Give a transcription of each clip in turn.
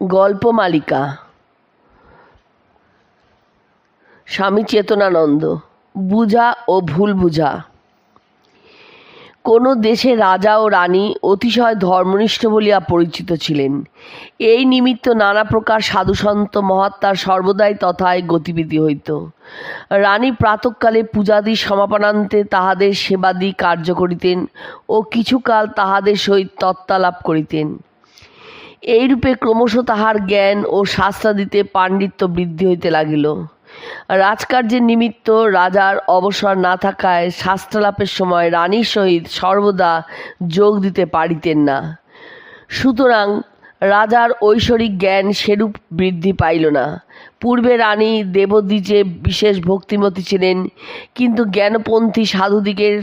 গল্পমালিকা স্বামী চেতনানন্দ, বুঝা ও ভুল বুঝা। কোনো দেশে রাজা ও রানী অতিশয় ধর্মনিষ্ঠ বলিয়া পরিচিত ছিলেন। এই নিমিত্ত নানা প্রকার সাধুসন্ত মহাত্মার সর্বদাই তথায় গতিবিধি হইত। রানী প্রাতঃকালে পূজাদি সমাপনান্তে তাহাদের সেবাদি কার্য করিতেন ও কিছুকাল তাহাদের সহিত তত্ত্বালাপ করিতেন। এইরূপে ক্রমশ তাহার জ্ঞান ও শাস্ত্রাদিতে পাণ্ডিত্য বৃদ্ধি হইতে লাগিল। রাজকার্যের নিমিত্ত রাজার অবসর না থাকায় শাস্ত্রালাপের সময় রানীর সহিত সর্বদা যোগ দিতে পারিতেন না। সুতরাং রাজার ঐশ্বরিক জ্ঞান সেরূপ বৃদ্ধি পাইল না। পূর্বে রানী দেবদ্বিজে বিশেষ ভক্তিমতী ছিলেন, কিন্তু জ্ঞানপন্থী সাধুদিগের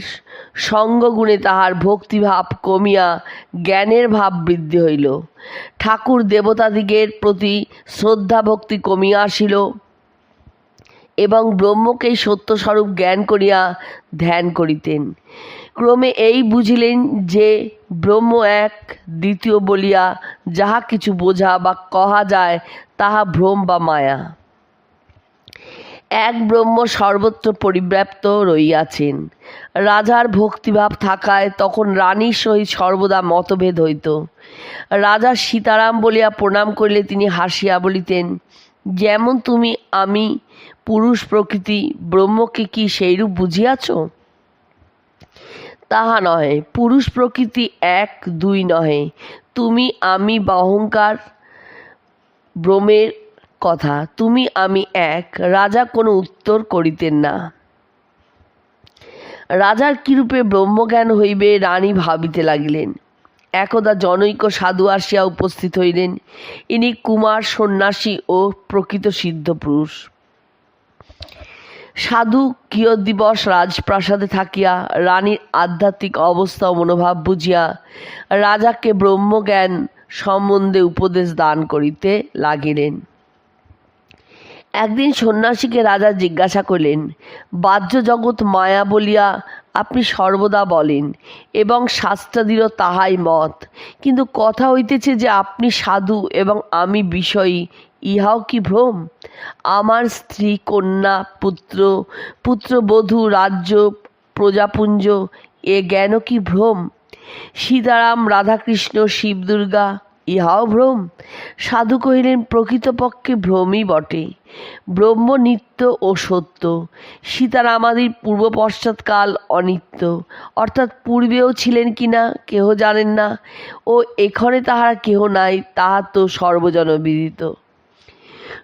সঙ্গগুণে তাহার ভক্তিভাব কমিয়া জ্ঞানের ভাব বৃদ্ধি হইল। ঠাকুর দেবতাদিগের প্রতি শ্রদ্ধা ভক্তি কমিয়া আসিল এবং ব্রহ্মকেই সত্যস্বরূপ জ্ঞান করিয়া ধ্যান করিতেন। ক্রমে এই বুঝিলেন যে ব্রহ্ম এক, দ্বিতীয় বলিয়া যাহা কিছু বোঝা বা কহা যায়, তাহা ভ্রম বা মায়া। এক ব্রহ্ম সর্বত্র পরিব্যাপ্ত রইয়াছেন। রাজার ভক্তিভাব থাকায় তখন রানীর সহিত সর্বদা মতভেদ হইত। রাজা সীতারাম বলিয়া প্রণাম করিলে তিনি হাসিয়া বলিতেন, যেমন তুমি, আমি, পুরুষ প্রকৃতি, ব্রহ্মকে কি সেইরূপ বুঝিয়াছ? তাহা নহে, পুরুষ প্রকৃতি এক, দুই নহে। তুমি, আমি বা অহংকার, ব্রহ্মের কথা, তুমি, আমি এক, রাজা কোনো উত্তর করিতেন না। রাজার কিরূপে ব্রহ্মজ্ঞান হইবে রানী ভাবিতে লাগিলেন। একদা জনৈক সাধু আসিয়া উপস্থিত হইলেন। ইনি কুমার, সন্ন্যাসী ও প্রকৃত সিদ্ধ পুরুষ। সাধু কিয়দিবস রাজপ্রাসাদে থাকিয়া রানীর আধ্যাত্মিক অবস্থা ও মনোভাব বুঝিয়া রাজাকে ব্রহ্মজ্ঞান সম্বন্ধে উপদেশ দান করিতে লাগিলেন। একদিন সন্ন্যাসীকে রাজা জিজ্ঞাসা করলেন বাহ্য জগৎ মায়া বলিয়া আপনি সর্বদা বলেন এবং শাস্ত্রাদিরও তাহাই মত। কিন্তু কথা হইতেছে যে আপনি সাধু এবং আমি বিষয়ী, ইহাও কি ভ্রম? আমার স্ত্রী, কন্যা, পুত্র, পুত্রবধূ, রাজ্য, প্রজাপুঞ্জ, এ জ্ঞানও কি ভ্রম? সীতারাম, রাধাকৃষ্ণ শিব দুর্গা ইহাও ভ্রম। সাধু কহিলেন, প্রকৃতপক্ষে ভ্রমই বটে। ব্রহ্ম নিত্য ও সত্য। সীতারামাদির পূর্ব পশ্চাৎকাল অনিত্য। অর্থাৎ পূর্বেও ছিলেন কিনা কেহ জানেন না, ও এক্ষণে তাহারা কেহ নাই, তাহা তো সর্বজনবিদিত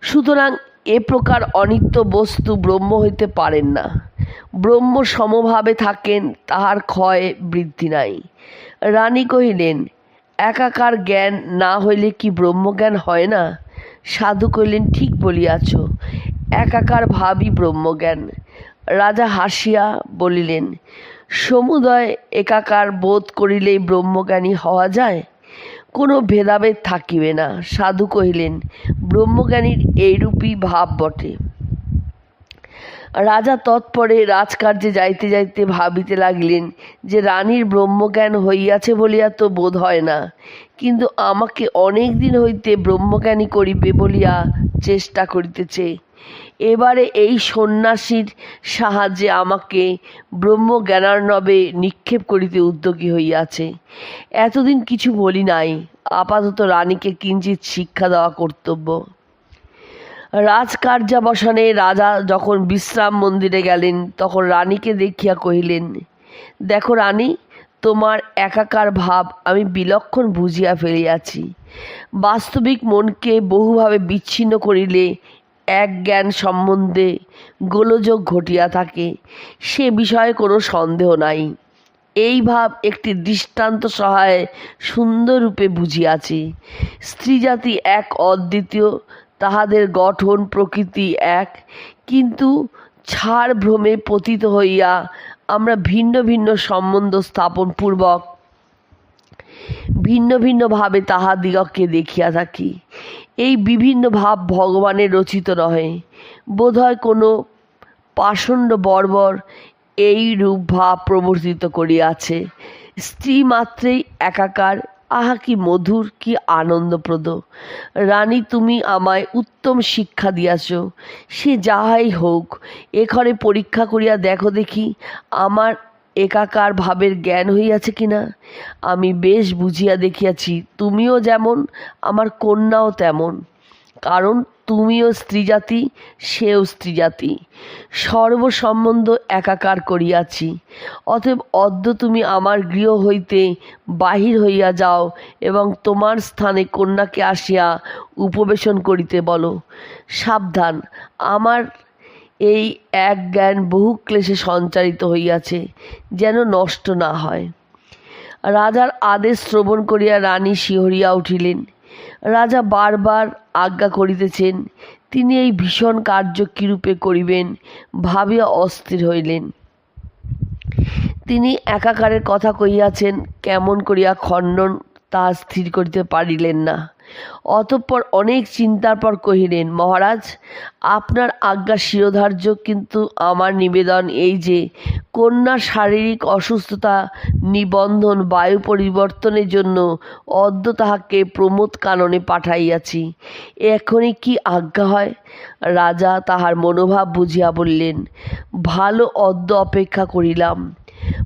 সুতরাং এ প্রকার অনিত্য বস্তু ব্রহ্ম হইতে পারেন না। ব্রহ্ম সমভাবে থাকেন, তাহার ক্ষয় বৃদ্ধি নাই। রানী কহিলেন একাকার জ্ঞান না হইলে কি ব্রহ্মজ্ঞান হয় না? সাধু কহিলেন, ঠিক বলিয়াছ, একাকার ভাবই ব্রহ্মজ্ঞান। রাজা হাসিয়া বলিলেন, সমুদয় একাকার বোধ করিলেই ব্রহ্মজ্ঞানী হওয়া যায়? কোনো ভেদাভেদ থাকিবে না। সাধু কহিলেন, ব্রহ্মজ্ঞানীর এইরূপই ভাব বটে। রাজা তৎপরে রাজকার্যে যাইতে যাইতে ভাবিতে লাগিলেন যে রানীর ব্রহ্মজ্ঞান হইয়াছে বলিয়া তো বোধ হয় না। কিন্তু আমাকে অনেক দিন হইতে ব্রহ্মজ্ঞানী করিবে বলিয়া চেষ্টা করিতেছে। এবারে এই সন্ন্যাসীর সাহায্যে আমাকে ব্রহ্মজ্ঞানার্ণবে নিক্ষেপ করিতে উদ্যোগী হইয়াছে। এতদিন কিছু বলি নাই, আপাতত রানীকে কিঞ্চিৎ শিক্ষা দেওয়া কর্তব্য। রাজকার্যাবসানে রাজা যখন বিশ্রাম মন্দিরে গেলেন, তখন রানীকে দেখিয়া কহিলেন, দেখো রানী, তোমার একাকার ভাব আমি বিলক্ষণ বুঝিয়া ফেলিয়াছি। বাস্তবিক মনকে বহুভাবে বিচ্ছিন্ন করিলে এক জ্ঞান সম্বন্ধে গোলযোগ ঘটিয়া থাকে, সে বিষয়ে কোনো সন্দেহ নাই। এই ভাব একটি দৃষ্টান্ত সহায়ে সুন্দররূপে বুঝিয়াছি। স্ত্রীজাতি এক অদ্বিতীয় তাহাদের গঠন প্রকৃতি এক, কিন্তু ছাড় ভ্রমে পতিত হইয়া আমরা ভিন্ন ভিন্ন সম্বন্ধ স্থাপন পূর্বক ভিন্ন ভিন্নভাবে তাহাদিগকে দেখিয়া থাকি। এই বিভিন্ন ভাব ভগবানের রচিত নহে। বোধহয় কোনো পাষণ্ড বর্বর এই রূপ ভাব প্রবর্তিত করিয়াছে। স্ত্রী মাত্রেই একাকার আহা কি মধুর, কি আনন্দপ্রদ। রানী তুমি আমায় উত্তম শিক্ষা দিয়াছ। সে যাহাই হোক এঘরে পরীক্ষা করিয়া দেখো দেখি, আমার একাকার ভাবের জ্ঞান হইয়াছে কিনা। আমি বেশ বুঝিয়া দেখিয়াছি, তুমিও যেমন, আমার কন্যাও তেমন। কারণ তুমিও স্ত্রীজাতি, সেও স্ত্রীজাতি। সর্বসম্বন্ধ একাকার করিয়াছি। অতএব অদ্য তুমি আমার গৃহ হইতে বাহির হইয়া যাও এবং তোমার স্থানে কন্যাকে আসিয়া উপবেশন করিতে বলো। সাবধান, আমার এই এক জ্ঞান বহু ক্লেশে সঞ্চারিত হইয়াছে, যেন নষ্ট না হয়। রাজার আদেশ শ্রবণ করিয়া রানী শিহরিয়া উঠিলেন। রাজা বারবার আজ্ঞা করিতেছেন, তিনি এই ভীষণ কার্য কিরূপে করিবেন ভাবিয়া অস্থির হইলেন। তিনি একাকারের কথা কহিয়াছেন, কেমন করিয়া খণ্ডন তা স্থির করিতে পারিলেন না। অতঃপর অনেক চিন্তার পর কহিলেন, মহারাজ, আপনার আজ্ঞা শিরোধার্য, কিন্তু আমার নিবেদন এই যে, কন্যার শারীরিক অসুস্থতা, নিবন্ধন, বায়ু পরিবর্তনের জন্য অদ্য তাহাকে প্রমোদ কাননে পাঠাইয়াছি। এখনই কি আজ্ঞা হয়? রাজা তাহার মনোভাব বুঝিয়া বললেন, ভালো অদ্য অপেক্ষা করিলাম।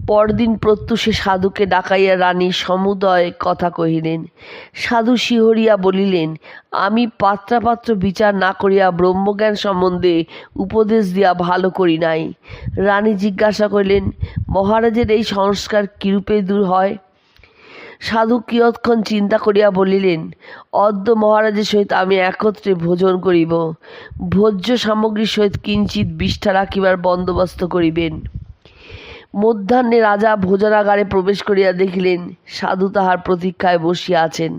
পরদিন প্রত্যুষে সাধুকে ডাকাইয়া রানী সমুদয় কথা কহিলেন। সাধু শিহরিয়া বলিলেন, আমি পাত্রাপাত্র বিচার না করিয়া ব্রহ্মজ্ঞান সম্বন্ধে উপদেশ দিয়া ভালো করি নাই। রানী জিজ্ঞাসা করিলেন, মহারাজের এই সংস্কার কিরূপে দূর হয়? সাধু কিয়ৎক্ষণ চিন্তা করিয়া বলিলেন, অদ্য মহারাজের সহিত আমি একত্রে ভোজন করিব। ভোজ্য সামগ্রীর সহিত কিঞ্চিত বিষ্ঠা রাখিবার বন্দোবস্ত করিবেন। মধ্যাহ্নে রাজা ভোজনাগারে প্রবেশ করিয়া দেখিলেন, সাধু তাহার প্রতীক্ষায় বসিয়া আছেন।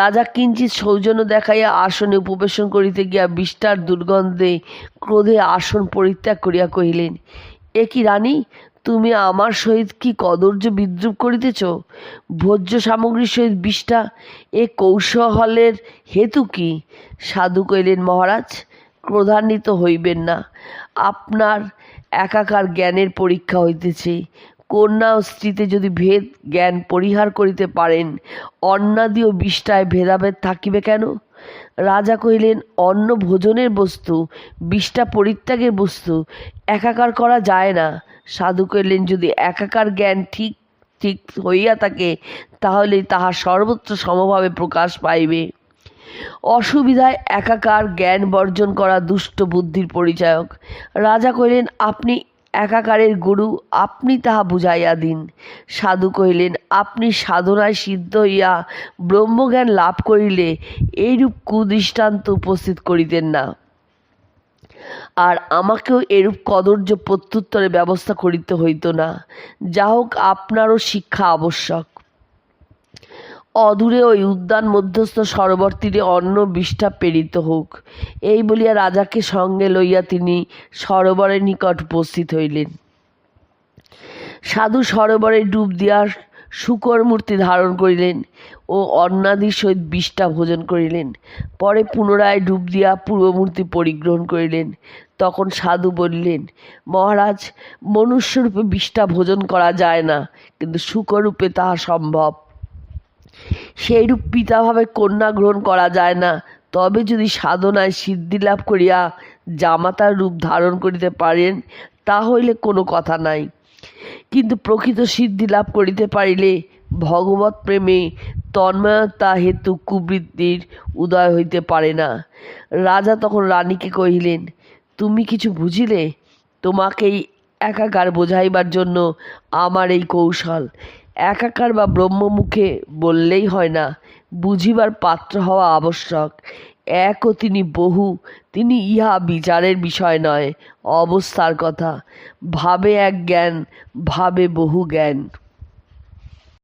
রাজা কিঞ্চিত সৌজন্য দেখাইয়া আসনে উপবেশন করিতে গিয়া বিষ্টার দুর্গন্ধে ক্রোধে আসন পরিত্যাগ করিয়া কহিলেন, এ কি রানী, তুমি আমার সহিত কি কদর্য বিদ্রুপ করিতেছ? ভোজ্য সামগ্রীর সহিত বিষ্ঠা, এ কৌশলের হেতু কি? সাধু কহিলেন, মহারাজ, ক্রোধান্বিত হইবেন না। আপনার একাকার জ্ঞানের পরীক্ষা হইতেছে। কন্যা ও স্ত্রীতে যদি ভেদ জ্ঞান পরিহার করিতে পারেন, অন্নাদি ও বিষ্ঠায় ভেদাভেদ থাকিবে কেন? রাজা কহিলেন, অন্ন ভোজনের বস্তু, বিষ্ঠা পরিত্যাগের বস্তু, একাকার করা যায় না। সাধু কহিলেন, যদি একাকার জ্ঞান ঠিক ঠিক হইয়া থাকে তাহলে তাহা সর্বত্র সমভাবে প্রকাশ পাইবে। অসুবিধায় একাকার জ্ঞান বর্জন করা দুষ্ট বুদ্ধির পরিচায়ক। রাজা কহিলেন, আপনি একাকারের গুরু, আপনি তাহা বুঝাইয়া দিন। সাধু কহিলেন, আপনি সাধনায় সিদ্ধ হইয়া ব্রহ্মজ্ঞান লাভ করিলে এইরূপ কুদৃষ্টান্ত উপস্থিত করিতেন না। আর আমাকেও এরূপ কদর্য প্রত্যুত্তরে ব্যবস্থা করিতে হইত না। যা হোক আপনারও শিক্ষা আবশ্যক। অদূরে ওই উদ্যান মধ্যস্থ সরোবর তীরে অন্ন বিষ্ঠা প্রেরিত হোক। এই বলিয়া রাজাকে সঙ্গে লইয়া তিনি সরোবরের নিকট উপস্থিত হইলেন। সাধু সরোবরে ডুব দিয়া শুকর মূর্তি ধারণ করিলেন ও অন্নাদির সহিত বিষ্ঠা ভোজন করিলেন। পরে পুনরায় ডুব দিয়া পূর্বমূর্তি পরিগ্রহণ করিলেন। তখন সাধু বললেন, মহারাজ, মনুষ্যরূপে বিষ্ঠা ভোজন করা যায় না, কিন্তু শুকরূপে তাহা সম্ভব। সেইরূপ পিতাভাবে কন্যা গ্রহণ করা যায় না। তবে যদি সাধনায় সিদ্ধি লাভ করিয়া জামাতার রূপ ধারণ করিতে পারেন তা হইলে কোনো কথা নাই। কিন্তু প্রকৃত সিদ্ধি লাভ করিতে পারিলে ভগবত প্রেমে তন্ময়তা হেতু কুবৃত্তির উদয় হইতে পারে না। রাজা তখন রানীকে কহিলেন, তুমি কিছু বুঝিলে? তোমাকেই একাকার বোঝাইবার জন্য আমার এই কৌশল। একাকার বা ব্রহ্মমুখে বললেই হয় না, বুঝিবার পাত্র হওয়া আবশ্যক। এক ও তিনি বহু, তিনি ইহা বিচারের বিষয় নয়, অবস্থার কথা। ভাবে এক জ্ঞান, ভাবে বহু জ্ঞান।